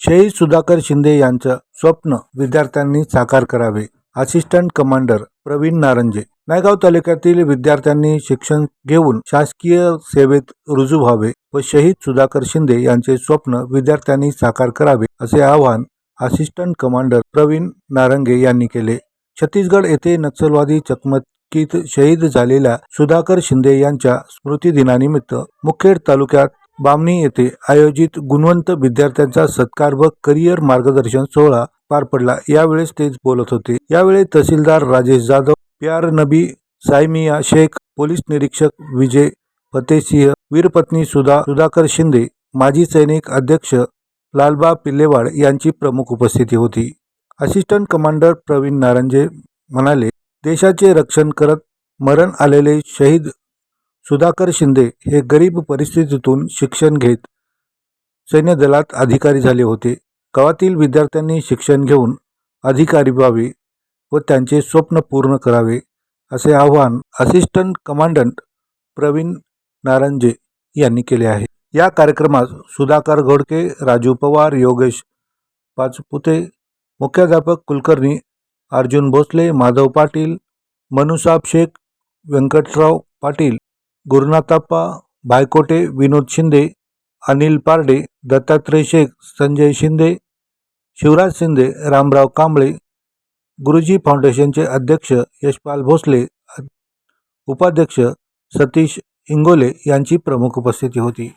शहीद सुधाकर शिंदे यांचं स्वप्न विद्यार्थ्यांनी साकार करावे. Assistant commander Praveen Naranje. Naigaon तालुक्यातील विद्यार्थ्यांनी शिक्षण घेऊन शासकीय सेवेत रुजू व्हावे व शहीद सुधाकर शिंदे यांचे स्वप्न विद्यार्थ्यांनी साकार करावे असे आवाहन असिस्टंट कमांडर प्रवीण नारंगे यांनी केले. छत्तीसगड येथे नक्षलवादी चकमकीत शहीद झालेल्या सुधाकर शिंदे यांच्या स्मृतिदिनानिमित्त मुखेड तालुक्यात बामणी येथे आयोजित गुणवंत विद्यार्थ्यांचा सत्कार व करिअर मार्गदर्शन सोहळा पार पडला. यावेळेस ते बोलत होते. यावेळी तहसीलदार राजेश जाधव प्यार नबी सायमिया शेख पोलीस निरीक्षक विजय फतेसिंह वीरपत्नी सुधा सुधाकर शिंदे माजी सैनिक अध्यक्ष लालबा पिल्लेवाड यांची प्रमुख उपस्थिती होती. असिस्टंट कमांडर प्रवीण नारंजे म्हणाले देशाचे रक्षण करत मरण आलेले शहीद सुधाकर शिंदे हे गरीब परिस्थितीतून शिक्षण घेत सैन्य दलात अधिकारी झाले होते. गावातील विद्यार्थ्यांनी शिक्षण घेऊन अधिकारी व्हावे व त्यांचे स्वप्न पूर्ण करावे असे आवाहन असिस्टंट कमांडंट प्रवीण नारंजे यांनी केले आहे. या कार्यक्रमात सुधाकर घोडके राजू पवार योगेश पाचपुते मुख्याध्यापक कुलकर्णी अर्जुन भोसले माधव पाटील मनुसाब शेख व्यंकटराव पाटील गुरुनाथाप्पा भायकोटे विनोद शिंदे अनिल पारडे दत्तात्रय शेख संजय शिंदे शिवराज शिंदे रामराव कांबळे गुरुजी फाउंडेशनचे अध्यक्ष यशपाल भोसले उपाध्यक्ष सतीश इंगोले यांची प्रमुख उपस्थिती होती.